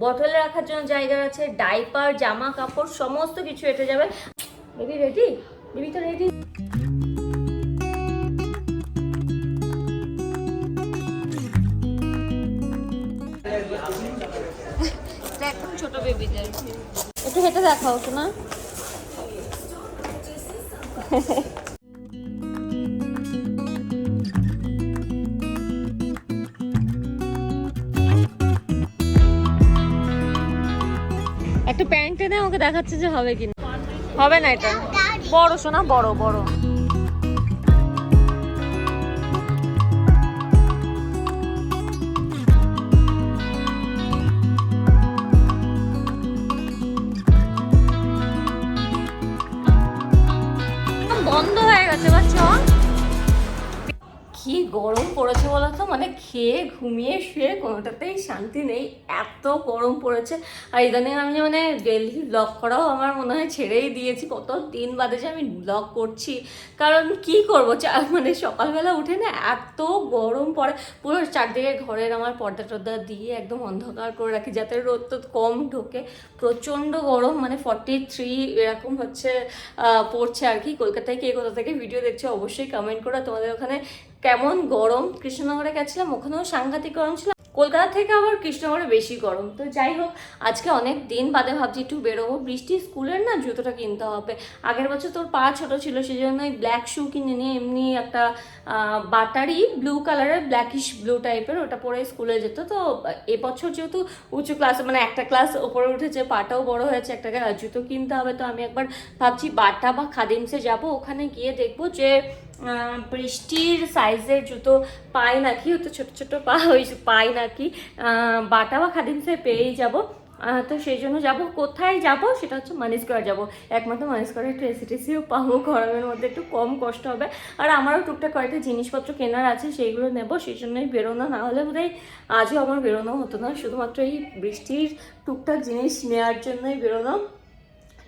বটলে রাখার জন্য জায়গা আছে ডাইপার জামা কাপড় সমস্ত কিছু এটে যাবে। বেবি রেডি বেবি তো রেডি একদম ছোট বেবিদের একটু হেঁটে দেখাও তো একটা প্যান্ট এনে ওকে দেখাচ্ছে যে হবে কিনা। হবে না এটা। বড় শোনা বড় বড়। বন্ধ হয়ে গেছে বা গরম পড়েছে বলো তো? মানে খেয়ে, ঘুমিয়ে শুয়ে কোনোটাতেই শান্তি নেই। এত গরম পড়েছে। আর ইদানিং আমি মানে ডেলি ব্লগ করাও আমার মনে হয় ছেড়েই দিয়েছি। কত দিন বাদে যে আমি ব্লগ করছি। কারণ কি করব? মানে সকালবেলা উঠে না এত গরম পড়ে। পুরো চারদিকে ঘরের আমার পর্দা টর্দা দিয়ে একদম অন্ধকার করে রাখি, যাতে রোদ তো কম ঢোকে। প্রচণ্ড গরম মানে ফর্টি থ্রি এরকম হচ্ছে পড়ছে আর কি। কলকাতায় কে কোথা থেকে ভিডিও দেখছে অবশ্যই কমেন্ট করো। তোমাদের ওখানে কেমন গরম? কৃষ্ণনগরে গেছিলাম, ওখানেও সাংঘাতিক গরম ছিল। কলকাতা থেকে আবার কৃষ্ণনগরে বেশি গরম। তো যাই হোক, আজকে অনেক দিন বাদে ভাবছি একটু বেরোবো। বৃষ্টি স্কুলের না জুতোটা কিনতে হবে। আগের বছর তোর পা ছোট ছিল সেই জন্য ওই ব্ল্যাক শু কিনে নিয়ে এমনি একটা বাটারি ব্লু কালারের ব্ল্যাকিশ ব্লু টাইপের ওটা পরে স্কুলে যেত। তো এবছর যেহেতু উঁচু ক্লাস মানে একটা ক্লাস ওপরে উঠেছে, পাটাও বড় হয়েছে, একটা জুতো কিনতে হবে। তো আমি একবার ভাবছি বাটা বা খাদিমসে যাব। ওখানে গিয়ে দেখব যে বৃষ্টির সাইজের জুতো পাই নাকি তো ছোট ছোট পা, ওই পাই নাকি বাটা বা খাদিমসে পেয়েই যাব। তো সেই জন্য যাব। কোথায় যাব? সেটা হচ্ছে মানি স্কোয়ার যাব। একমাত্র মানি স্কোয়ারে একটু এসিটিসিও পাবো। গরমের মধ্যে একটু কম কষ্ট হবে। আর আমারও টুকটাক কয়েকটা জিনিসপত্র কেনার আছে, সেইগুলো নেব। সেই জন্যই বেরোনো না হলে বোধহয় আজও আমার বেরোনো হতো না। শুধুমাত্র এই বৃষ্টির টুকটাক জিনিস নেওয়ার জন্যই বেরোনো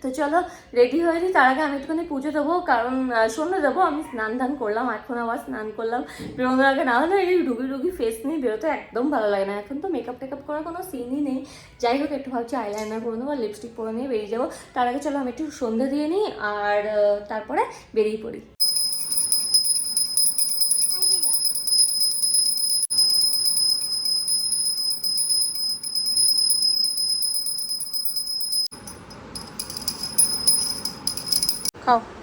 তো চলো রেডি হয়ে নিই তার আগে আমি একটুখানি পুজো দেবো, কারণ সন্ধ্যে দেবো, আমি স্নান ধান করলাম, এখন আবার স্নান করলাম। বেরোনোর আগে না হলে এই রুগী রুগী ফেস নিয়ে বেরোতে একদম ভালো লাগে না। এখন তো মেকআপ টেকআপ করার কোনো সিনই নেই। যাই হোক, একটু ভাবছি আইলাইনার করে নেব লিপস্টিক পরে নিয়ে বেরিয়ে যাব। তার আগে চলো, আমি একটু সন্ধ্যে দিয়ে নিই, আর তারপরে বেরিয়ে পড়ি। খাও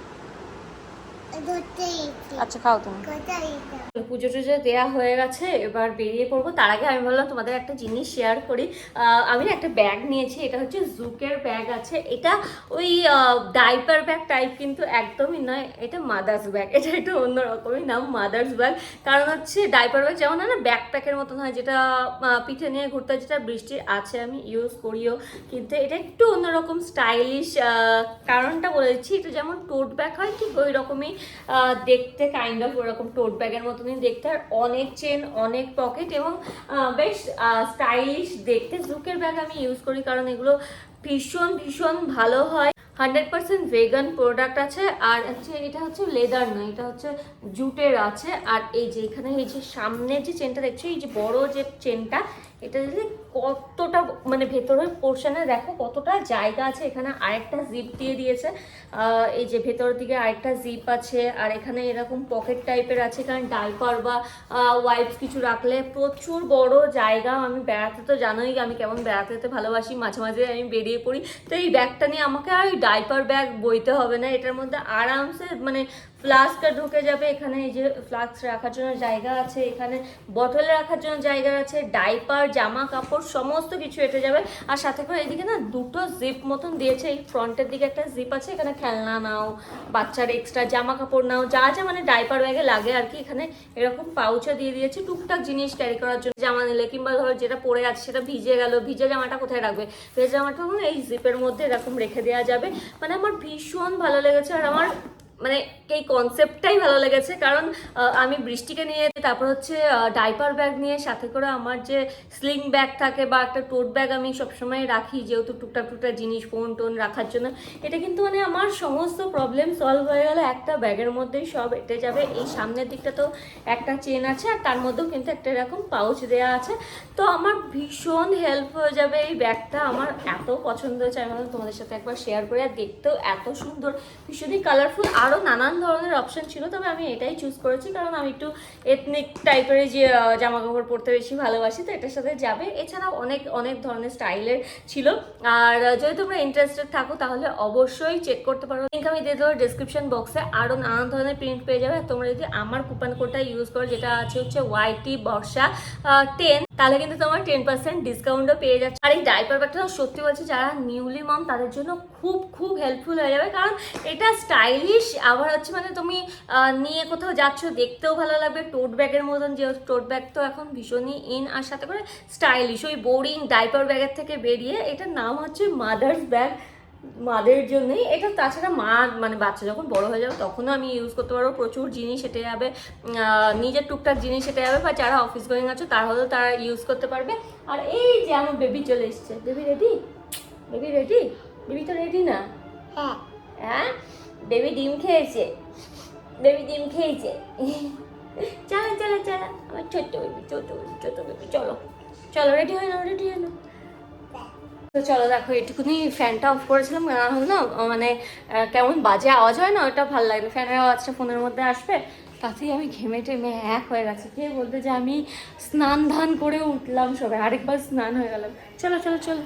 আচ্ছা খাও তুমি। পুজো টুজো দেওয়া হয়ে গেছে এবার বেরিয়ে পড়ব। তার আগে আমি বললাম তোমাদের একটা জিনিস শেয়ার করি। আমি একটা ব্যাগ নিয়েছি এটা হচ্ছে জুকের ব্যাগ আছে। এটা ওই ডাইপার ব্যাগ টাইপ কিন্তু একদমই নয় এটা মাদার্স ব্যাগ এটা একটু অন্যরকমই নাম মাদার্স ব্যাগ কারণ হচ্ছে ডাইপার ব্যাগ যেমন হয় না ব্যাকপ্যাকের মতন হয় যেটা পিঠে নিয়ে ঘুরতে যেটা বৃষ্টির আছে আমি ইউজ করিও। কিন্তু এটা একটু অন্যরকম স্টাইলিশ কারণটা বলেছি এটা যেমন টোট ব্যাগ হয় ঠিক ওই রকমই দেখতে কাইন্ড অফ ওরকম টোট ব্যাগের মতনই দেখতে, আর অনেক চেন অনেক পকেট এবং বেশ স্টাইলিশ দেখতে জুকের ব্যাগ আমি ইউজ করি কারণ এগুলো ভীষণ ভীষণ ভালো হয়। হান্ড্রেড পার্সেন্ট ভেগান প্রোডাক্ট আছে, আর হচ্ছে এটা হচ্ছে লেদার নয়, এটা হচ্ছে জুটের আছে। আর এই যে এখানে এই যে সামনে যে চেনটা দেখছ, এই যে বড় যে চেনটা এটা যদি কতটা মানে ভেতরের পোর্শনে দেখো কতটা জায়গা আছে, এখানে আরেকটা জিপ দিয়ে দিয়েছে। এই যে ভেতরের দিকে আরেকটা জিপ আছে, আর এখানে এরকম পকেট টাইপের আছে, কারণ ডাইপার বা ওয়াইপস কিছু রাখলে প্রচুর বড় জায়গা। আমি বেড়াতে তো জানোই, আমি কেমন বেড়াতে যেতে ভালোবাসি, মাঝে মাঝে আমি বেরিয়ে পড়ি। তো এই ব্যাগটা নিয়ে আমাকে আর ওই ডাইপার ব্যাগ বইতে হবে না, এটার মধ্যে আরামসে মানে ফ্লাস্কটা ঢুকে যাবে, এখানে এই যে ফ্লাস্ক রাখার জন্য জায়গা আছে, এখানে বটলে রাখার জন্য জায়গা আছে, ডাইপার জামা কাপড় সমস্ত কিছু এটে যাবে। আর সাথে করে এদিকে না দুটো জিপ মতন দিয়েছে, এই ফ্রন্টের দিকে একটা জিপ আছে, এখানে খেলনা নাও, বাচ্চার এক্সট্রা জামা কাপড় নাও, যা যা মানে ডাইপার ব্যাগে লাগে আর কি, এখানে এরকম পাউচও দিয়ে দিয়েছে, টুকটাক জিনিস ক্যারি করার জন্য, জামা নিলে কিংবা ধরো যেটা পরে আছে সেটা ভিজে গেল, ভিজে জামাটা কোথায় রাখবে? ভেজে জামাটা এই জিপের মধ্যে এরকম রেখে দেওয়া যাবে। মানে আমার ভীষণ ভালো লেগেছে আর আমার মানে এই কনসেপ্টটাই ভালো লেগেছে। কারণ আমি বৃষ্টিকে নিয়ে, তারপর হচ্ছে ডাইপার ব্যাগ নিয়ে, সাথে করে আমার যে স্লিং ব্যাগ থাকে বা একটা টোট ব্যাগ আমি সবসময় রাখি, যেহেতু টুকটাক টুকটাক জিনিস ফোন টোন রাখার জন্য। এটা কিন্তু মানে আমার সমস্ত প্রবলেম সলভ হয়ে গেল একটা ব্যাগের মধ্যেই, সব এটে যাবে। এই সামনের দিকটা তো একটা চেন আছে, আর তার মধ্যেও কিন্তু একটা এরকম পাউচ দেওয়া আছে। তো আমার ভীষণ হেল্প হয়ে যাবে এই ব্যাগটা। আমার এত পছন্দ হয়েছে, আমি তোমাদের সাথে একবার শেয়ার করে। আর দেখতেও এত সুন্দর, ভীষণই কালারফুল আরও নানান ধরনের অপশন ছিল, তবে আমি এটাই চুজ করেছি কারণ আমি একটু এথনিক টাইপের যে জামা কাপড় পরতে বেশি ভালোবাসি, তো এটার সাথে যাবে। এছাড়াও অনেক অনেক ধরনের স্টাইলের ছিল। আর যদি তোমরা ইন্টারেস্টেড থাকো, তাহলে অবশ্যই চেক করতে পারো। লিঙ্ক আমি দিয়ে দেবো ডিসক্রিপশন বক্সে আরও নানান ধরনের প্রিন্ট পেয়ে যাবে। আর তোমরা যদি আমার কুপন কোডটা ইউজ করো, যেটা আছে হচ্ছে ওয়াইটি বর্ষা টেন তাহলে কিন্তু তোমার টেন পার্সেন্ট ডিসকাউন্টও পেয়ে যাচ্ছে। আর এই ডাইপার ব্যাগটা সত্যি বলছি, যারা নিউলি মম তাদের জন্য খুব খুব হেল্পফুল হয়ে যাবে। কারণ এটা স্টাইলিশ আবার হচ্ছে মানে তুমি নিয়ে কোথাও যাচ্ছ দেখতেও ভালো লাগবে টোট ব্যাগের মতন যেহেতু টোট ব্যাগ তো এখন ভীষণই ইন আর সাথে করে স্টাইলিশ ওই বোরিং ডাইপার ব্যাগের থেকে বেরিয়ে এটার নাম হচ্ছে মাদার্স ব্যাগ মাদের জন্যই। এটা তাছাড়া মা মানে বাচ্চা যখন বড় হয়ে যাবে তখনও আমি ইউজ করতে পারব। প্রচুর জিনিস হেঁটে যাবে নিজের টুকটাক জিনিস হেঁটে যাবে বা যারা অফিস গোয়িং আছে তার হলেও তারা ইউজ করতে পারবে। আর এই যে আমার বেবি চলে এসছে baby ready baby ready baby তো রেডি না? হ্যাঁ। হ্যাঁ? বেবি ডিম খেয়েছে। বেবি ডিম খেয়েছে। চলো চলো চলো। আমার ছোট্ট বেবি ছোট্ট বেবি ছোট্ট বেবি, চলো। চলো রেডি হয়ে নাও রেডি হয়ে তো চলো, দেখো এটুকুনি ফ্যানটা অফ করেছিলাম না হলে না মানে কেমন বাজে আওয়াজ হয় না, ওটা ভালো লাগে ফ্যানের আওয়াজটা ফোনের মধ্যে আসবে, তাতেই আমি ঘেমে টেমে এক হয়ে গেছে। কে বলতে যে আমি স্নান ধান করে উঠলাম সবাই আরেকবার স্নান হয়ে গেলাম। চলো চলো চলো।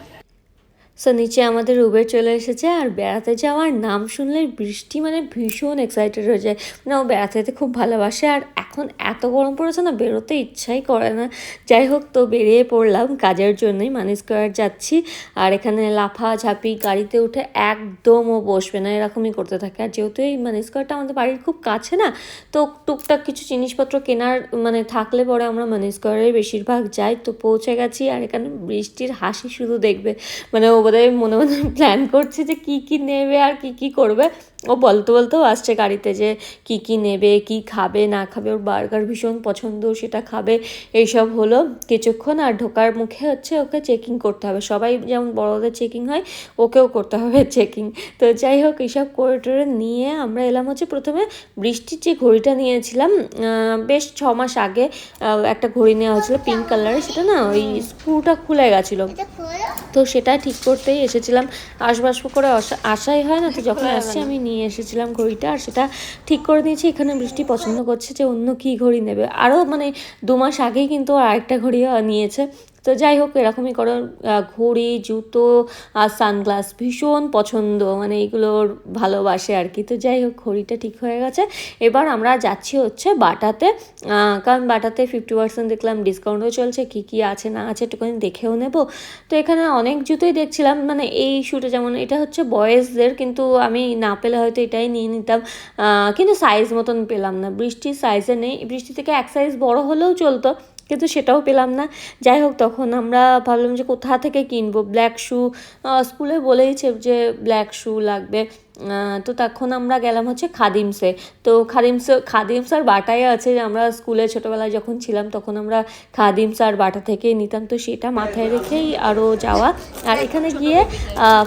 সো নিচে আমাদের উবের চলে এসেছে আর বেড়াতে যাওয়ার নাম শুনলে বৃষ্টি মানে ভীষণ এক্সাইটেড হয়ে যায়। মানে ও বেড়াতে যেতে খুব ভালোবাসে আর এখন এত গরম পড়েছে না, বেরোতে ইচ্ছাই করে না। যাই হোক, তো বেরিয়ে পড়লাম কাজের জন্যই মানি স্কোয়ার যাচ্ছি। আর এখানে লাফা ঝাঁপি গাড়িতে উঠে একদম ও বসবে না, এরকমই করতে থাকে। আর যেহেতু এই মানি স্কোয়ারটা আমাদের বাড়ির খুব কাছে না, তো টুকটাক কিছু জিনিসপত্র কেনার মানে থাকলে পরে আমরা মানি স্কোয়ারে বেশিরভাগ যাই। তো পৌঁছে গেছি আর এখানে বৃষ্টির হাসি শুধু দেখবে। মানে ও বোধহয় মনে মনে প্ল্যান করছে যে কি কি নেবে আর কি কি করবে। ও বলতে বলতেও আসছে গাড়িতে যে কি কি নেবে কি খাবে না খাবে ওর বার্গার ভীষণ পছন্দ সেটা খাবে এইসব হলো। কিছুক্ষণ আর ঢোকার মুখে হচ্ছে ওকে চেকিং করতে হবে। সবাই যেমন বড়দের চেকিং হয় ওকেও করতে হবে চেকিং তো যাই হোক এইসব করে টরে নিয়ে আমরা এলাম হচ্ছে প্রথমে বৃষ্টির যে ঘড়িটা নিয়েছিলাম বেশ ছ মাস আগে একটা ঘড়ি নেওয়া হয়েছিল পিঙ্ক কালারের সেটা না ওই স্ক্রুটা খুলে গেছিল। তো সেটা ঠিক করতেই এসেছিলাম। আসবাসব করে আসা- আসাই হয় না তো যখন আসছি আমি নিয়ে এসেছিলাম ঘড়িটা, আর সেটা ঠিক করে দিয়েছি এখানে বৃষ্টি পছন্দ করছে যে অন্য কি ঘড়ি নেবে। আরও মানে দু মাস আগেই কিন্তু আরেকটা ঘড়ি নিয়েছে। তো যাই হোক এরকমই করো ঘড়ি, জুতো আর সানগ্লাস ভীষণ পছন্দ মানে এগুলোর ভালোবাসে আর কি তো যাই হোক ঘড়িটা ঠিক হয়ে গেছে। এবার আমরা যাচ্ছি হচ্ছে বাটাতে কারণ বাটাতে ফিফটি পার্সেন্ট দেখলাম ডিসকাউন্টও চলছে, কি কি আছে, না আছে একটুখানি দেখেও নেব। তো এখানে অনেক জুতোই দেখছিলাম মানে এই শুটে যেমন, এটা হচ্ছে বয়েজদের কিন্তু আমি না পেলে হয়তো এটাই নিয়ে নিতাম। কিন্তু সাইজ মতন পেলাম না, বৃষ্টির সাইজে নেই। বৃষ্টি থেকে এক সাইজ বড় হলেও চলতো। কিন্তু সেটাও পেলাম না। যাই হোক তখন আমরা ভাবলাম যে কোথা থেকে কিনবো? ব্ল্যাক শু স্কুলে বলেইছে যে ব্ল্যাক শু লাগবে। তো তখন আমরা গেলাম হচ্ছে খাদিমসে। তো খাদিমস খাদিমস আর বাটাই আছে যে আমরা স্কুলে ছোটোবেলায় যখন ছিলাম তখন আমরা খাদিমস আর বাটা থেকেই নিতাম। তো সেটা মাথায় রেখেই আরও যাওয়া। আর এখানে গিয়ে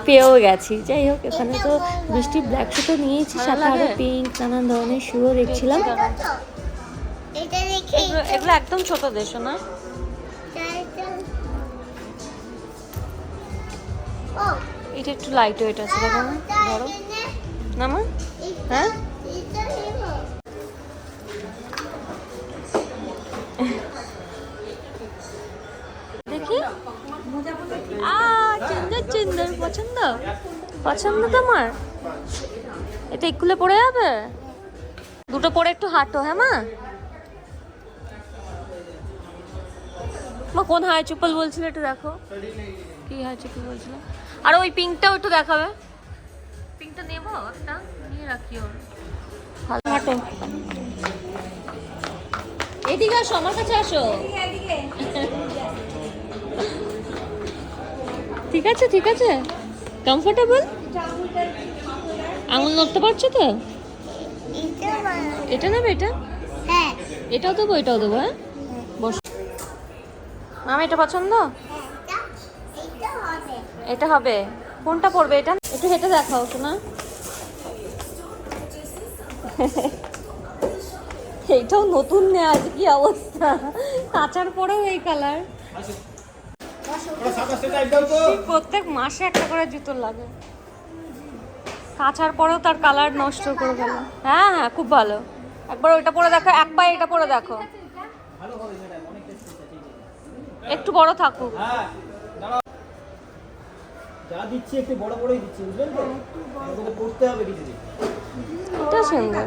পেয়েও গেছি। যাই হোক এখানে তো বৃষ্টি ব্ল্যাক শু তো নিয়েছি সাথে আরও পিঙ্ক নানান ধরনের শুও দেখছিলাম। এগুলো একদম ছোট দেশ না? এটা একটু লাইট ওয়েট আছে দেখো না ধরো। না মা? হ্যাঁ? দেখি। আ সুন্দর সুন্দর পছন্দ? পছন্দ তোমার? এটা ইকুলে পড়ে যাবে? দুটো পরে একটু হাঁটো হ্যাঁ মা? মা কোন হাই চুপল বলছিল একটু দেখো। কি হাই চুপল বলছিল? আর ওই পিঙ্কটাও একটু দেখাবে। পিঙ্কটা নেব একটা নিয়ে রাখি ওর। ভালো হাঁটো। এদিকে আসো আমার কাছে আসো। ঠিক আছে ঠিক আছে। কমফোর্টেবল আঙুল নড়তে পারছ তো? এটা নেবে এটা? হ্যাঁ। এটাও দেবো এটাও দেবো হ্যাঁ? মাম এটা পছন্দ? এটা এটা হবে। কোনটা পড়বে এটা? একটু হেঁটে দেখাও শোনা এইটাও নতুন নেওয়া আছে কি অবস্থা? কাঁচার পরেও এই কালার। প্রত্যেক মাসে একটা করে জুতো লাগে। কাঁচার পরেও তার কালার নষ্ট করে ফেলে। হ্যাঁ হ্যাঁ খুব ভালো। একবার ওইটা পরে দেখো এক পায়ে এটা পরে দেখো। একটু বড় থাকুক। হ্যাঁ যা দিচ্ছি একটু বড় বড়ই দিচ্ছি বুঝলেন তো? আমাদের পড়তে হবে কিছু এটা সুন্দর।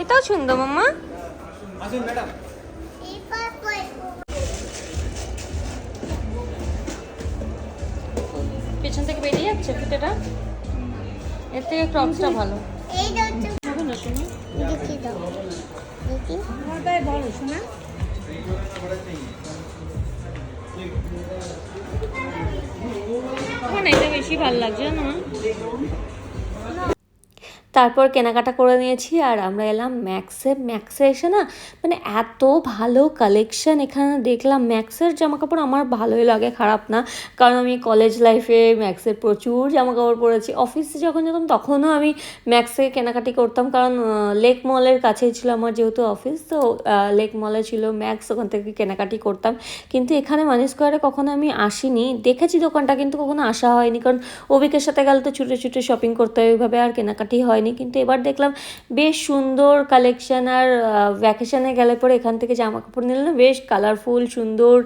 এটাও সুন্দর মাম্মা। আসুন ম্যাডাম। পেছন থেকে বেরিয়ে যাচ্ছে ফিতেটা? এর থেকে ক্রপসটা ভালো। এই না শোনো দেখি দাও দেখি। বলো শোনা? আমার না এটা বেশি ভালো লাগছে মা? তারপর কেনাকাটা করে নিয়েছি আর আমরা এলাম ম্যাক্সে। ম্যাক্সে এসে না মানে এত ভালো কালেকশন এখানে দেখলাম। ম্যাক্সের জামা কাপড় আমার ভালোই লাগে, খারাপ না। কারণ আমি কলেজ লাইফে ম্যাক্সের প্রচুর জামা কাপড় পরেছি অফিসে যখন যেতাম তখনও আমি ম্যাক্সে কেনাকাটি করতাম। কারণ লেক মলের কাছেই ছিল আমার যেহেতু অফিস তো লেক মলে ছিল ম্যাক্স, ওখান থেকে কেনাকাটি করতাম। কিন্তু এখানে মানি স্কোয়ারে কখনো আমি আসিনি। দেখেছি দোকানটা কিন্তু কখনো আসা হয়নি। কারণ অভিকের সাথে গেলে তো ছুটে ছুটে শপিং করতে হয় ওইভাবে, আর কেনাকাটি হয়নি। কিন্তু এবার দেখলাম বেশ সুন্দর কালেকশান আর ভ্যাকেশানে গেলে পরে এখান থেকে জামা কাপড় নিলাম বেশ কালারফুল সুন্দর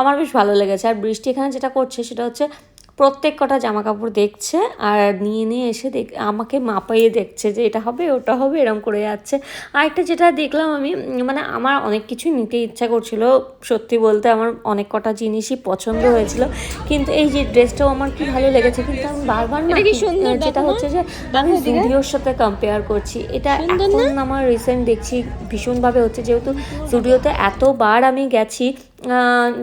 আমার বেশ ভালো লেগেছে। আর বৃষ্টি এখানে যেটা করছে সেটা হচ্ছে প্রত্যেক কটা জামা কাপড় দেখছে আর নিয়ে নিয়ে এসে দেখ আমাকে মাপাইয়ে দেখছে যে এটা হবে ওটা হবে এরম করে যাচ্ছে। আর একটা যেটা দেখলাম আমি মানে আমার অনেক কিছুই নিতে ইচ্ছা করছিল। সত্যি বলতে আমার অনেক কটা জিনিসই পছন্দ হয়েছিল। কিন্তু এই যে ড্রেসটাও আমার কি ভালো লেগেছে কিন্তু আমি বারবার না যেটা হচ্ছে যে আমি জুডিওর সাথে কম্পেয়ার করছি। এটা এখন আমার রিসেন্ট দেখছি ভীষণভাবে হচ্ছে যেহেতু স্টুডিওতে এতবার আমি গেছি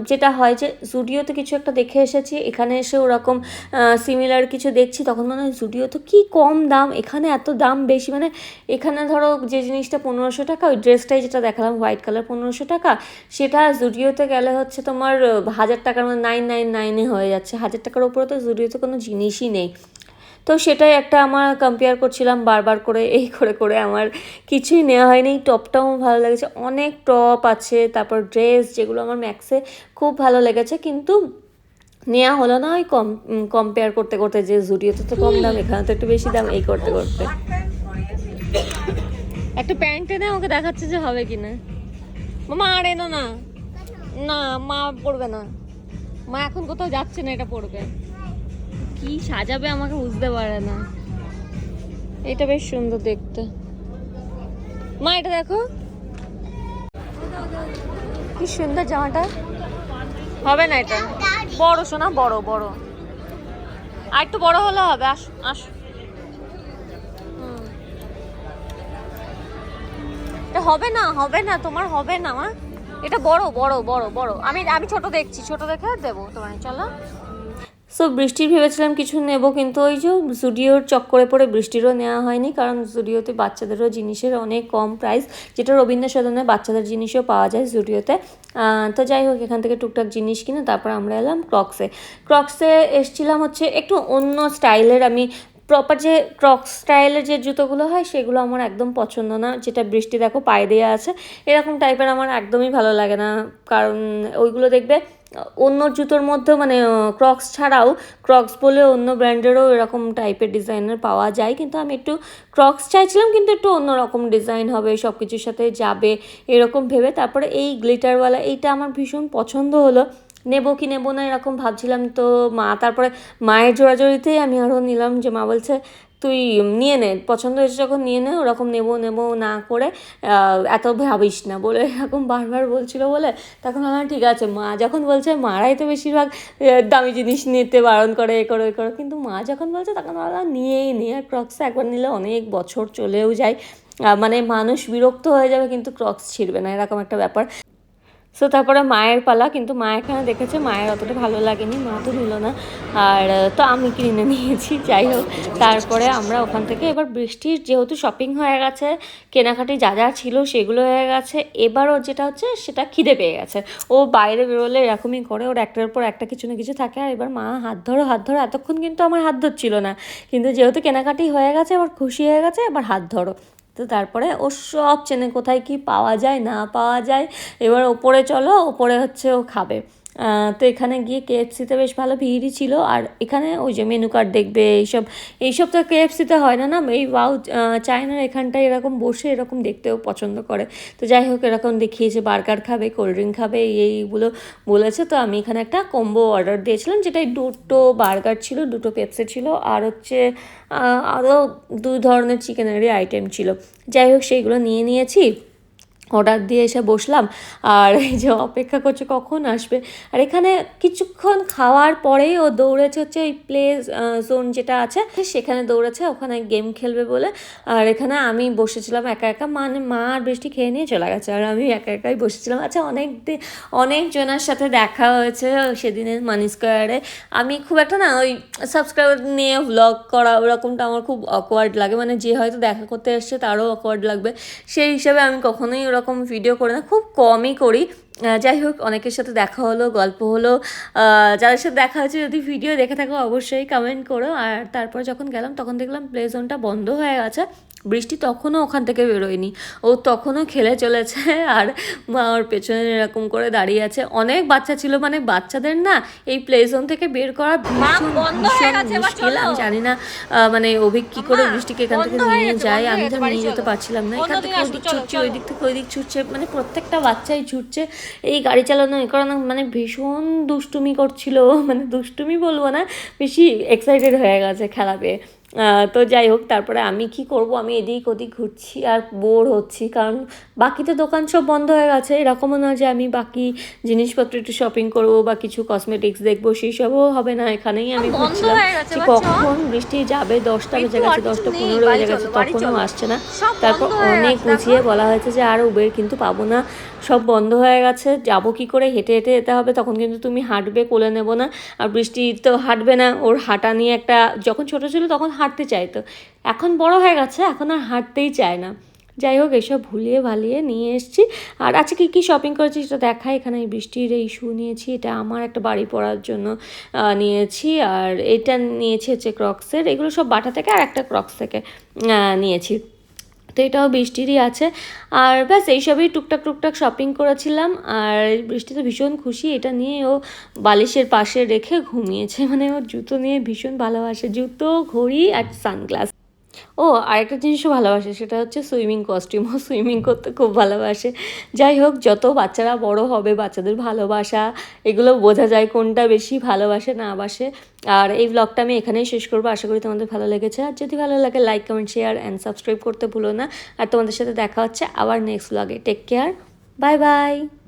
যেটা হয় যে জুডিওতে কিছু একটা দেখে এসেছি, এখানে এসে ওরকম সিমিলার কিছু দেখছি, তখন মনে হয় জুডিও তো কী কম দাম, এখানে এত দাম বেশি মানে এখানে ধরো যে জিনিসটা পনেরোশো টাকা, ওই ড্রেসটাই যেটা দেখালাম হোয়াইট কালার পনেরোশো টাকা, সেটা জুডিওতে গেলে হচ্ছে তোমার হাজার টাকার মধ্যে নাইন নাইন নাইনে হয়ে যাচ্ছে, হাজার টাকার উপরে তো জুডিওতে কোনো জিনিসই নেই। তো সেটাই একটা আমার কম্পেয়ার করছিলাম বারবার করে, এই করে করে আমার। কিছুই নেওয়া হয়নি, টপটাও ভালো লেগেছে, অনেক টপ আছে, তারপর ড্রেস যেগুলো আমার ম্যাক্সে খুব ভালো লেগেছে, কিন্তু নেওয়া হলো না ওই কম কম্পেয়ার করতে করতে যে জুডিওতে তো কম দাম এখানে তো একটু বেশি দাম, এই করতে করতে। একটা প্যান্ট এনে আমাকে দেখাচ্ছে যে হবে কি কিনা। মামা, আর এনো না। না, মা পড়বে না। মা এখন কোথাও যাচ্ছে না, এটা পড়বে কি সাজাবে আমাকে বুঝতে পারে না। এটা বেশ সুন্দর দেখতে। মা, এটা দেখো। কি সুন্দর জামাটা। হবে না এটা। বড় শোনা বড় বড়। আর একটু বড় হলে হবে, আস আস। এটা হবে না হবে না, তোমার হবে না, মা। এটা বড় বড় বড় বড়। আমি আমি ছোট দেখছি, ছোট দেখে দেবো তোমায়, চলো। সো বৃষ্টির ভেবেছিলাম কিছু নেব, কিন্তু ওই যে জুডিওর চক্করে পড়ে বৃষ্টিরও নেওয়া হয়নি, কারণ জুডিওতে বাচ্চাদেরও জিনিসের অনেক কম প্রাইস যেটা রবীন্দ্র সদনে বাচ্চাদের জিনিসও পাওয়া যায় জুডিওতে তো যাই হোক, এখান থেকে টুকটাক জিনিস কিনে তারপর আমরা এলাম ক্রক্সে ক্রক্সে এসছিলাম হচ্ছে একটু অন্য স্টাইলের, আমি প্রপার যে ক্রক্স স্টাইলের যে জুতোগুলো হয়, সেগুলো আমার একদম পছন্দ না, যেটা বৃষ্টি দেখো পায়ে দেওয়া আছে। এরকম টাইপের আমার একদমই ভালো লাগে না, কারণ ওইগুলো দেখবে অন্য জুতোর মধ্যে মানে ক্রক্স ছাড়াও ক্রক্স বলে অন্য ব্র্যান্ডেরও এরকম টাইপের ডিজাইনের পাওয়া যায়। কিন্তু আমি একটু ক্রক্স চাইছিলাম, কিন্তু একটু অন্যরকম ডিজাইন হবে সব কিছুর সাথে যাবে, এরকম ভেবে। তারপরে এই গ্লিটারওয়ালা এইটা আমার ভীষণ পছন্দ হলো। নেব কি নেব না এরকম ভাবছিলাম তো মা, তারপরে মায়ের জোড়াজোড়িতেই আমি আরও নিলাম যে মা বলছে, তুই নিয়ে নে, পছন্দ হয়েছে যখন নিয়ে নে, ওরকম নেব নেব না করে এত ভাবিস না। বলে এরকম বারবার বলছিল বলে, তখন আমার ঠিক আছে, মা যখন বলছে, মারাই তো বেশিরভাগ দামি জিনিস নিতে বারণ করে, এ করো এ করো। কিন্তু মা যখন বলছে, তখন ভাবলাম নিয়েই নিয়ে আর ক্রক্সে একবার নিলে অনেক বছর চলেও যায়। মানে মানুষ বিরক্ত হয়ে যাবে, কিন্তু ক্রক্স ছিঁড়বে না, এরকম একটা ব্যাপার। সো তারপরে মায়ের পালা, কিন্তু মা এখানে দেখেছে মায়ের অতটা ভালো লাগেনি, মা তো নিল না। আর, তো আমি কিনে নিয়েছি, যাই হোক। তারপরে আমরা ওখান থেকে, এবার বৃষ্টির যেহেতু শপিং হয়ে গেছে, কেনাকাটি যা যা ছিল সেগুলো হয়ে গেছে এবারও যেটা হচ্ছে সেটা খিদে পেয়ে গেছে। ও বাইরে বেরোলে এরকমই করে, ওর একটার পর একটা কিছু না কিছু থাকে, আর এবার মা হাত ধরো হাত ধরো, এতক্ষণ কিন্তু আমার হাত ধরছিল না। কিন্তু যেহেতু কেনাকাটি হয়ে গেছে, এবার খুশি হয়ে গেছে, এবার হাত ধরো। তো তারপরে ও সব চেনে কোথায় কি পাওয়া যায়, না পাওয়া যায়, এবার ওপরে চলো, ওপরে হচ্ছে ও খাবে। তো এখানে গিয়ে কেএফসিতে বেশ ভালো ভিড়ই ছিল। আর এখানে ওই যে মেনু কার্ড দেখবে, এইসব এইসব তো কেএফসিতে হয় না না? এই ওয়াও চায়নার এখানটায় এরকম বসে এরকম দেখতেও পছন্দ করে। তো যাই হোক, এরকম দেখিয়েছে বার্গার খাবে কোল্ড ড্রিঙ্ক খাবে এইগুলো বলেছে। তো আমি এখানে একটা কম্বো অর্ডার দিয়েছিলাম, যেটাই দুটো বার্গার ছিল, দুটো পেপসি ছিল, আর হচ্ছে আরও দু ধরনের চিকেনেরই আইটেম ছিল। যাই হোক, সেইগুলো নিয়ে নিয়েছি। অর্ডার দিয়ে এসে বসলাম। আর এই যে অপেক্ষা করছে কখন আসবে? আর এখানে কিছুক্ষণ খাওয়ার পরেই ও দৌড়েছে হচ্ছে ওই প্লে জোন যেটা আছে, সেখানে দৌড়েছে, ওখানে গেম খেলবে বলে। আর এখানে আমি বসেছিলাম একা একা মানে মা আর বৃষ্টি খেয়ে নিয়ে চলে গেছে। আর আমি একা একাই বসেছিলাম। আচ্ছা অনেক দিন অনেকজনের সাথে দেখা হয়েছে সেদিনের মানি স্কোয়ারে আমি খুব একটা না ওই সাবস্ক্রাইবার নিয়ে ভ্লগ করা ওরকমটা আমার খুব অকওয়ার্ড লাগে। মানে যে হয়তো দেখা করতে এসছে তারও অকওয়ার্ড লাগবে। সেই হিসাবে আমি কখনোই ওরকম ভিডিও করি না, খুব কমই করি। যাই হোক, অনেকের সাথে দেখা হলো, গল্প হলো। যাদের সাথে দেখা হচ্ছে যদি ভিডিও দেখে থাকো, অবশ্যই কমেন্ট করো। আর তারপর যখন গেলাম, তখন দেখলাম প্লে জোনটা বন্ধ হয়ে গেছে। বৃষ্টি তখনও ওখান থেকে বেরোয়নি। ও তখনও খেলে চলেছে আর মা ওর পেছনে এরকম করে দাঁড়িয়ে আছে। অনেক বাচ্চা ছিল মানে বাচ্চাদের না এই প্লে জোন থেকে বের করা ভীষণ ভীষণ মুশকিল। আমি জানি না মানে অভিক কি করে বৃষ্টিকে এখান থেকে নিয়ে যায় আমি তো নিয়ে যেতে পারছিলাম না। এখান থেকে ওদিক ছুটছে ওই দিক থেকে ওই দিক ছুটছে মানে প্রত্যেকটা বাচ্চাই ছুটছে। এই গাড়ি চালানো এ করানো মানে ভীষণ দুষ্টুমি করছিল। মানে দুষ্টুমি বলব না বেশি এক্সাইটেড হয়ে গেছে খেলা পেয়ে। তো যাই হোক তারপরে আমি কি করব? আমি এদিক ওদিক ঘুরছি আর বোর হচ্ছি। কারণ বাকি তো দোকান সব বন্ধ হয়ে গেছে। এরকমও না যে আমি বাকি জিনিসপত্র একটু শপিং করব বা কিছু কসমেটিক্স দেখব সেই সবও হবে না। এখানেই আমি ঘুরছিলাম। যে কখন বৃষ্টি যাবে? দশটা বেজে গেছে দশটা পনেরো বেজে গেছে তখনও আসছে না। তারপর অনেক বুঝিয়ে বলা হয়েছে যে আর উবের কিন্তু পাবো না। সব বন্ধ হয়ে গেছে, যাব কি করে? হেঁটে হেঁটে যেতে হবে, তখন কিন্তু তুমি হাঁটবে, কোলে নেব না। আর বৃষ্টি তো হাঁটবে না, ওর হাঁটা নিয়ে একটা, যখন ছোট ছিল তখন হাঁটতে চাইতো। এখন বড় হয়ে গেছে, এখন আর হাঁটতেই চায় না। যাই হোক, এসব ভুলিয়ে ভালিয়ে নিয়ে এসেছি। আর আজকে কী কী শপিং করেছি সেটা দেখাই, এখানে এই বৃষ্টির এই শু নিয়েছি, এটা আমার একটা বাড়ি পড়ার জন্য নিয়েছি। আর এটা নিয়েছি হচ্ছে ক্রক্সের এগুলো সব বাটা থেকে আর একটা ক্রক্স থেকে নিয়েছি। তো এটাও বৃষ্টিরই আছে। আর ব্যাস এইসবই টুকটাক টুকটাক শপিং করেছিলাম। আর বৃষ্টি তো ভীষণ খুশি। এটা নিয়ে ও বালিশের পাশে রেখে ঘুমিয়েছে। মানে ও জুতো নিয়ে ভীষণ ভালোবাসে। জুতো, ঘড়ি আর সানগ্লাস। ও, আরেকটা জিনিসও ভালোবাসে, সেটা হচ্ছে সুইমিং কস্টিউম ও সুইমিং করতে খুব ভালোবাসে। যাই হোক, যত বাচ্চারা বড় হবে, বাচ্চাদের ভালোবাসা, এগুলো বোঝা যায় কোনটা বেশি ভালোবাসে, না বাসে। আর এই ব্লগটা আমি এখানেই শেষ করব। আশা করি তোমাদের ভালো লেগেছে। আর যদি ভালো লাগে like comment share and subscribe করতে ভুলো না। আর তোমাদের সাথে দেখা হচ্ছে আবার নেক্সট ব্লগে টেক কেয়ার বাই বাই